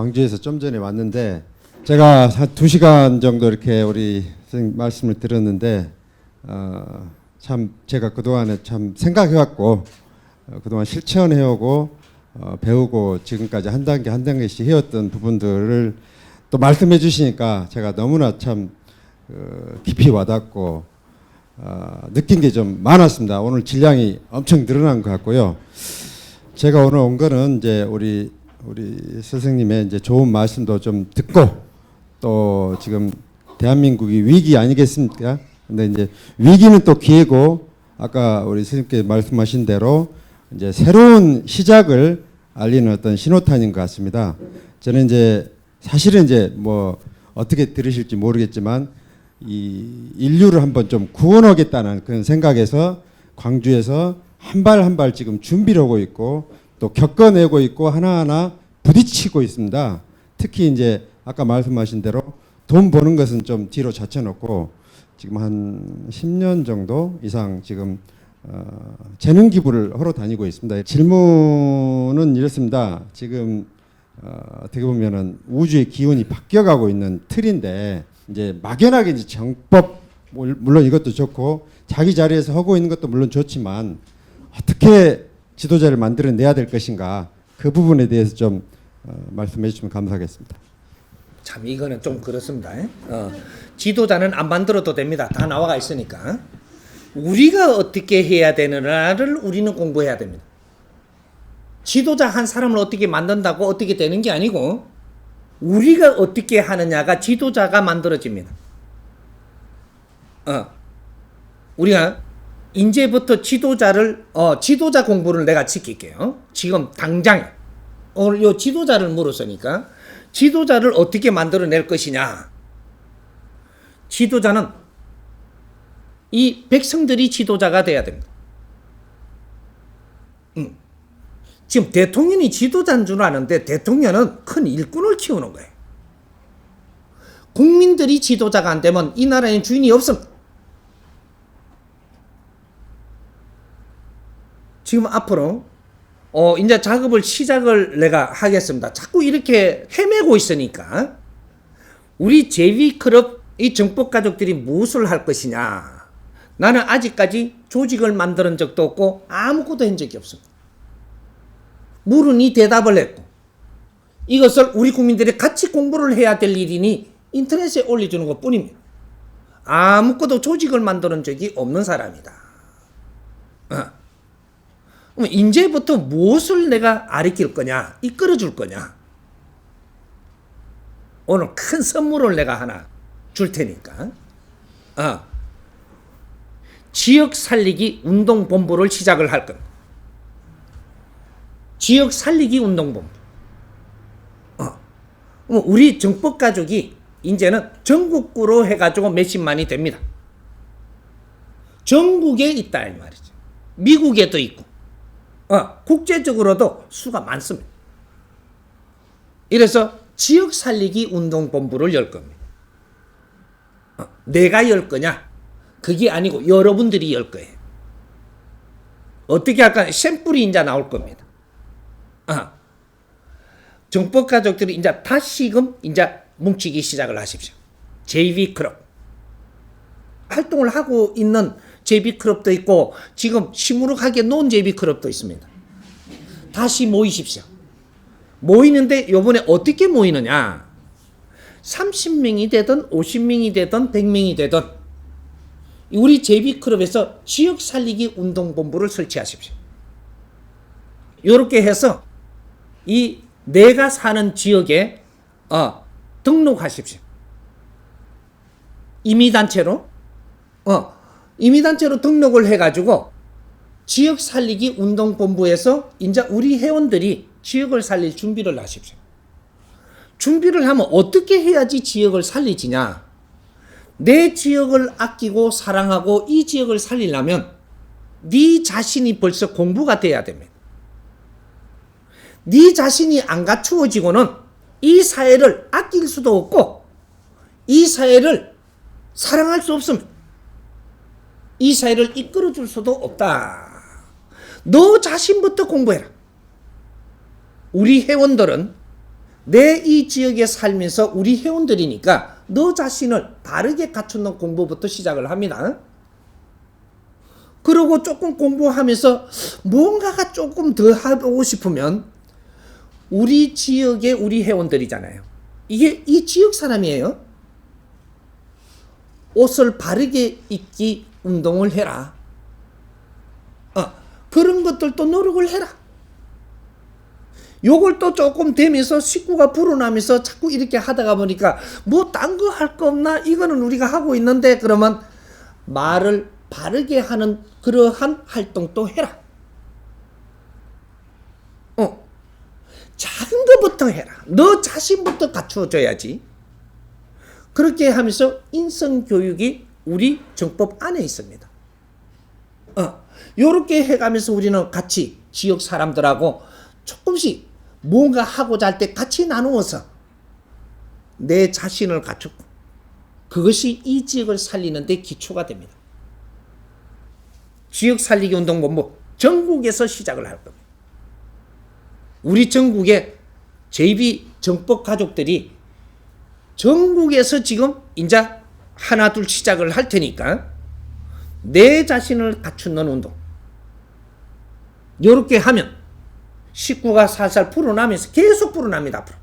광주에서 좀 전에 왔는데 제가 한두 시간 정도 이렇게 우리 선생님 말씀을 들었는데 어, 참 제가 그 동안에 참 생각해왔고 어, 그동안 실천해오고 어, 배우고 지금까지 한 단계 한 단계씩 해왔던 부분들을 또 말씀해 주시니까 제가 너무나 참 어, 깊이 와닿고 어, 느낀 게 좀 많았습니다. 오늘 질량이 엄청 늘어난 것 같고요. 제가 오늘 온 거는 이제 우리 우리 선생님의 이제 좋은 말씀도 좀 듣고 또 지금 대한민국이 위기 아니겠습니까? 근데 이제 위기는 또 기회고 아까 우리 선생님께 말씀하신 대로 이제 새로운 시작을 알리는 어떤 신호탄인 것 같습니다. 저는 이제 사실은 이제 뭐 어떻게 들으실지 모르겠지만 이 인류를 한번 좀 구원하겠다는 그런 생각에서 광주에서 한 발 한 발 지금 준비를 하고 있고 또 겪어내고 있고 하나하나 부딪히고 있습니다. 특히 이제 아까 말씀하신 대로 돈 버는 것은 좀 뒤로 젖혀놓고 지금 한 10년 정도 이상 지금 어, 재능 기부를 하러 다니고 있습니다. 질문은 이렇습니다. 지금 어, 어떻게 보면은 우주의 기운이 바뀌어가고 있는 틀인데 이제 막연하게 이제 정법 물- 물론 이것도 좋고 자기 자리에서 하고 있는 것도 물론 좋지만 어떻게 지도자를 만들어내야 될 것인가 그 부분에 대해서 좀 어, 말씀해 주시면 감사하겠습니다. 참 이거는 좀 그렇습니다. 예? 어, 지도자는 안 만들어도 됩니다. 다 나와가 있으니까. 우리가 어떻게 해야 되느냐를 우리는 공부해야 됩니다. 지도자 한 사람을 어떻게 만든다고 어떻게 되는 게 아니고 우리가 어떻게 하느냐가 지도자가 만들어집니다. 어. 우리가 이제부터 지도자를 어 지도자 공부를 내가 지킬게요. 지금 당장 오늘 요 지도자를 물었으니까 지도자를 어떻게 만들어낼 것이냐. 지도자는 이 백성들이 지도자가 돼야 됩니다. 음. 지금 대통령이 지도자인 줄 아는데 대통령은 큰 일꾼을 키우는 거예요. 국민들이 지도자가 안 되면 이 나라에 주인이 없습니다. 지금 앞으로 어 이제 작업을 시작을 내가 하겠습니다. 자꾸 이렇게 헤매고 있으니까 우리 제비 클럽 이 정법 가족들이 무엇을 할 것이냐? 나는 아직까지 조직을 만드는 적도 없고 아무것도 한 적이 없습니다. 물은 이 대답을 했고 이것을 우리 국민들이 같이 공부를 해야 될 일이니 인터넷에 올려주는 것 뿐입니다. 아무것도 조직을 만드는 적이 없는 사람이다. 어. 그럼 이제부터 무엇을 내가 가르칠 거냐, 이끌어 줄 거냐. 오늘 큰 선물을 내가 하나 줄 테니까. 어. 지역 살리기 운동 본부를 시작을 할 겁니다. 지역 살리기 운동 본부. 어. 우리 정법 가족이 이제는 전국구로 해가지고 몇십만이 됩니다. 전국에 있다 이 말이죠. 미국에도 있고. 어, 국제적으로도 수가 많습니다. 이래서 지역 살리기 운동본부를 열 겁니다. 어, 내가 열 거냐? 그게 아니고 여러분들이 열 거예요. 어떻게 할까? 샘플이 이제 나올 겁니다. 어. 정법 가족들이 이제 다시금 이제 뭉치기 시작을 하십시오. JV 클럽. 활동을 하고 있는 제비 클럽도 있고 지금 시무룩하게 놓은 제비 클럽도 있습니다. 다시 모이십시오. 모이는데 요번에 어떻게 모이느냐? 30명이 되든 50명이 되든 100명이 되든 우리 제비 클럽에서 지역 살리기 운동 본부를 설치하십시오. 요렇게 해서 이 내가 사는 지역에 어, 등록하십시오. 임의단체로 어, 임의단체로 등록을 해가지고 지역 살리기 운동본부에서 이제 우리 회원들이 지역을 살릴 준비를 하십시오. 준비를 하면 어떻게 해야지 지역을 살리지냐? 내 지역을 아끼고 사랑하고 이 지역을 살리려면 네 자신이 벌써 공부가 돼야 됩니다. 네 자신이 안 갖추어지고는 이 사회를 아낄 수도 없고 이 사회를 사랑할 수 없습니다. 이 사회를 이끌어 줄 수도 없다. 너 자신부터 공부해라. 우리 회원들은 내 이 지역에 살면서 우리 회원들이니까 너 자신을 바르게 갖추는 공부부터 시작을 합니다. 그리고 조금 공부하면서 뭔가가 조금 더 하고 싶으면 우리 지역의 우리 회원들이잖아요. 이게 이 지역 사람이에요. 옷을 바르게 입기 운동을 해라. 어, 그런 것들도 노력을 해라. 요걸 또 조금 되면서 식구가 불어나면서 자꾸 이렇게 하다가 보니까 뭐 딴 거할거 없나? 이거는 우리가 하고 있는데 그러면 말을 바르게 하는 그러한 활동도 해라. 어. 작은 것부터 해라. 너 자신부터 갖추어줘야지. 그렇게 하면서 인성 교육이 우리 정법 안에 있습니다. 어, 요렇게 해가면서 우리는 같이 지역 사람들하고 조금씩 뭔가 하고자 할 때 같이 나누어서 내 자신을 갖추고 그것이 이 지역을 살리는 데 기초가 됩니다. 지역 살리기 운동 본부 전국에서 시작을 할 겁니다. 우리 전국의 JB 정법 가족들이 전국에서 지금 이제 하나 둘 시작을 할 테니까 내 자신을 갖추는 운동. 요렇게 하면 식구가 살살 불어나면서 계속 불어납니다, 앞으로.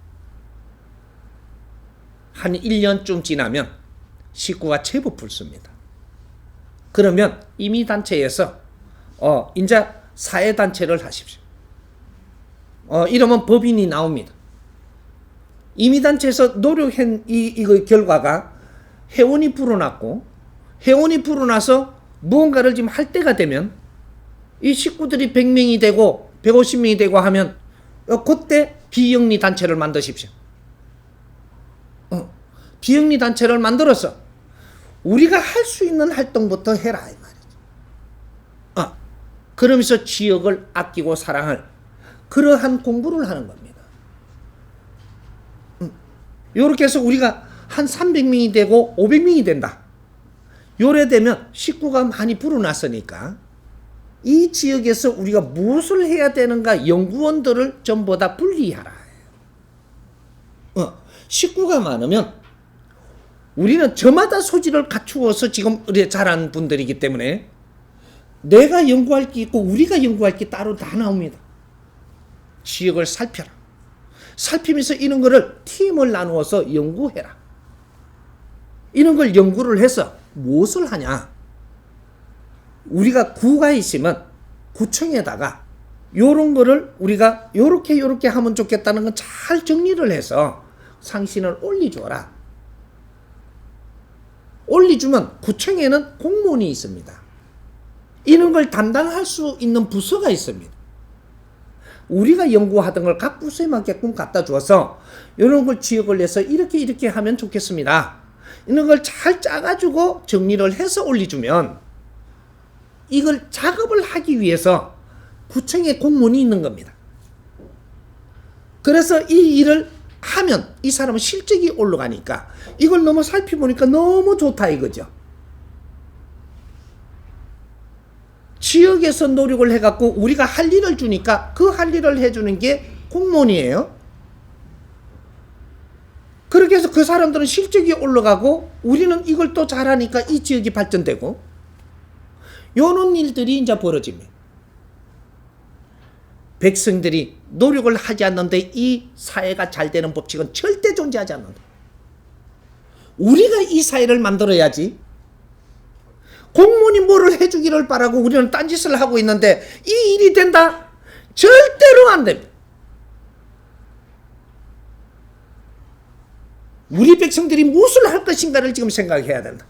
한 1년쯤 지나면 식구가 제법 불습니다. 그러면 이미 단체에서, 어, 이제 사회 단체를 하십시오. 어, 이러면 법인이 나옵니다. 이미 단체에서 노력한 이, 이거 결과가 회원이 불어났고, 회원이 불어나서 무언가를 지금 할 때가 되면 이 식구들이 100명이 되고 150명이 되고 하면 어, 그때 비영리 단체를 만드십시오. 어, 비영리 단체를 만들어서 우리가 할 수 있는 활동부터 해라 이 말이죠. 어, 그러면서 지역을 아끼고 사랑할 그러한 공부를 하는 겁니다. 이렇게 해서 우리가 한 300명이 되고 500명이 된다. 요래 되면 식구가 많이 불어났으니까 이 지역에서 우리가 무엇을 해야 되는가 연구원들을 전부 다 분리하라. 어, 식구가 많으면 우리는 저마다 소질을 갖추어서 지금 우리 자란 분들이기 때문에 내가 연구할 게 있고 우리가 연구할 게 따로 다 나옵니다. 지역을 살펴라. 살피면서 이런 거를 팀을 나누어서 연구해라. 이런 걸 연구를 해서 무엇을 하냐? 우리가 구가 있으면 구청에다가 요런 거를 우리가 요렇게 요렇게 하면 좋겠다는 건 잘 정리를 해서 상신을 올려줘라. 올려주면 구청에는 공무원이 있습니다. 이런 걸 담당할 수 있는 부서가 있습니다. 우리가 연구하던 걸 각 부서에 맞게끔 갖다 주어서 이런 걸 지역을 내서 이렇게 이렇게 하면 좋겠습니다. 이런 걸 잘 짜가지고 정리를 해서 올려주면 이걸 작업을 하기 위해서 구청에 공무원이 있는 겁니다. 그래서 이 일을 하면 이 사람은 실적이 올라가니까 이걸 너무 살펴보니까 너무 좋다 이거죠. 지역에서 노력을 해갖고 우리가 할 일을 주니까 그 할 일을 해주는 게 공무원이에요. 그렇게 해서 그 사람들은 실적이 올라가고 우리는 이걸 또 잘하니까 이 지역이 발전되고 요런 일들이 이제 벌어집니다. 백성들이 노력을 하지 않는데 이 사회가 잘 되는 법칙은 절대 존재하지 않는다. 우리가 이 사회를 만들어야지. 공무원이 뭐를 해주기를 바라고 우리는 딴짓을 하고 있는데 이 일이 된다? 절대로 안 됩니다. 우리 백성들이 무엇을 할 것인가를 지금 생각해야 된다.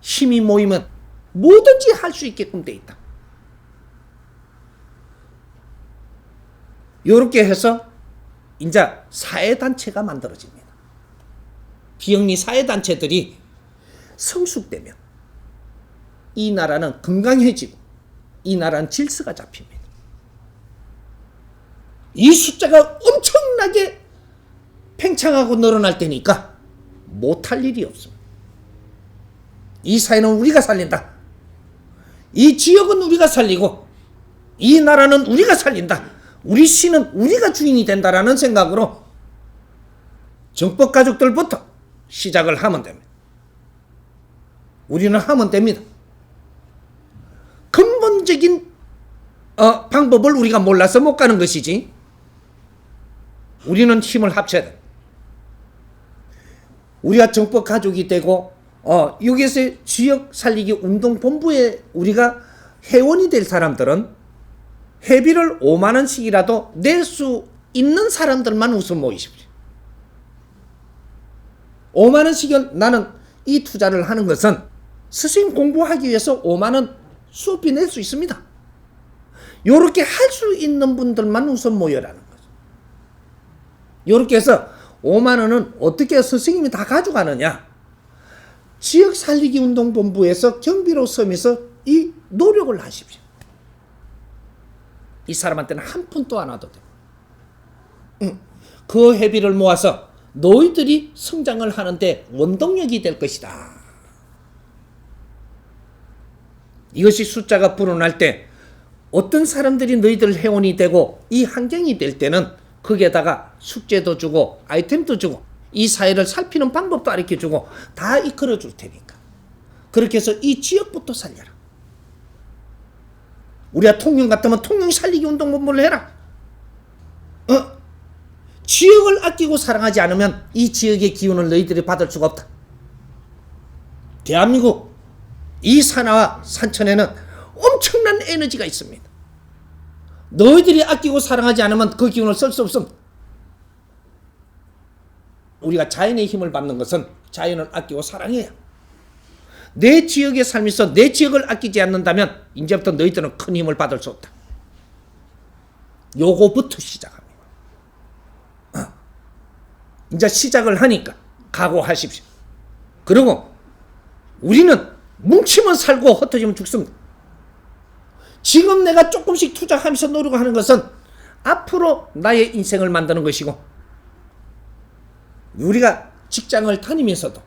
힘이 모이면 뭐든지 할 수 있게끔 돼 있다. 이렇게 해서 이제 사회단체가 만들어집니다. 비영리 사회단체들이 성숙되면 이 나라는 건강해지고 이 나라는 질서가 잡힙니다. 이 숫자가 엄청나게 팽창하고 늘어날 때니까 못할 일이 없습니다. 이 사회는 우리가 살린다. 이 지역은 우리가 살리고 이 나라는 우리가 살린다. 우리 시는 우리가 주인이 된다라는 생각으로 정법 가족들부터 시작을 하면 됩니다. 우리는 하면 됩니다. 근본적인 어, 방법을 우리가 몰라서 못 가는 것이지. 우리는 힘을 합쳐야 돼. 우리가 정법 가족이 되고 어, 여기에서 지역 살리기 운동 본부에 우리가 회원이 될 사람들은 회비를 5만 원씩이라도 낼 수 있는 사람들만 우선 모이십시오. 5만 원씩은 나는 이 투자를 하는 것은 스승 공부하기 위해서 5만 원 수업비 낼 수 있습니다. 요렇게 할 수 있는 분들만 우선 모여라는 거죠. 요렇게 해서 5만 원은 어떻게 스승님이 다 가져가느냐? 지역 살리기 운동 본부에서 경비로 섬에서 이 노력을 하십시오. 이 사람한테는 한 푼도 안 와도 돼. 응. 그 회비를 모아서 너희들이 성장을 하는데 원동력이 될 것이다. 이것이 숫자가 불어날 때 어떤 사람들이 너희들 회원이 되고 이 환경이 될 때는 거기에다가 숙제도 주고 아이템도 주고 이 사회를 살피는 방법도 가르쳐 주고 다 이끌어 줄 테니까. 그렇게 해서 이 지역부터 살려라. 우리가 통영 같으면 통영 살리기 운동 본부를 해라. 어? 지역을 아끼고 사랑하지 않으면 이 지역의 기운을 너희들이 받을 수가 없다. 대한민국 이 산하와 산천에는 엄청난 에너지가 있습니다. 너희들이 아끼고 사랑하지 않으면 그 기운을 쓸 수 없습니다. 우리가 자연의 힘을 받는 것은 자연을 아끼고 사랑해야. 내 지역에 살면서 내 지역을 아끼지 않는다면 이제부터 너희들은 큰 힘을 받을 수 없다. 요거부터 시작합니다. 어. 이제 시작을 하니까 각오하십시오. 그리고 우리는 뭉치면 살고 흩어지면 죽습니다. 지금 내가 조금씩 투자하면서 노력하는 것은 앞으로 나의 인생을 만드는 것이고 우리가 직장을 다니면서도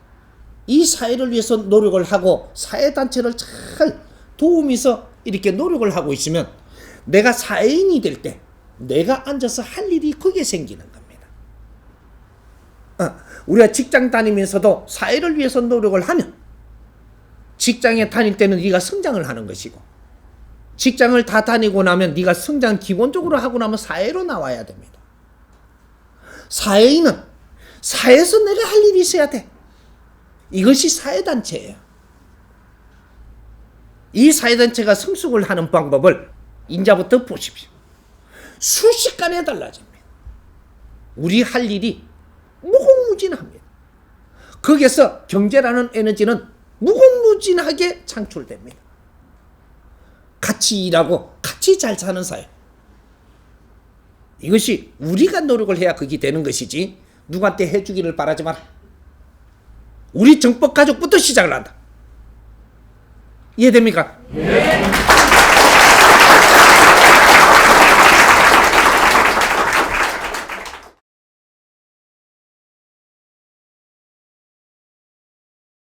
이 사회를 위해서 노력을 하고 사회단체를 잘 도우면서 이렇게 노력을 하고 있으면 내가 사회인이 될 때 내가 앉아서 할 일이 그게 생기는 겁니다. 어, 우리가 직장 다니면서도 사회를 위해서 노력을 하면 직장에 다닐 때는 네가 성장을 하는 것이고 직장을 다 다니고 나면 네가 성장 기본적으로 하고 나면 사회로 나와야 됩니다. 사회인은 사회에서 내가 할 일이 있어야 돼. 이것이 사회단체예요. 이 사회단체가 성숙을 하는 방법을 인자부터 보십시오. 순식간에 달라집니다. 우리 할 일이 무궁무진합니다. 거기에서 경제라는 에너지는 무궁무진하게 창출됩니다. 같이 일하고 같이 잘 사는 사회. 이것이 우리가 노력을 해야 그게 되는 것이지 누구한테 해주기를 바라지 마라. 우리 정법 가족부터 시작을 한다. 이해됩니까? 네.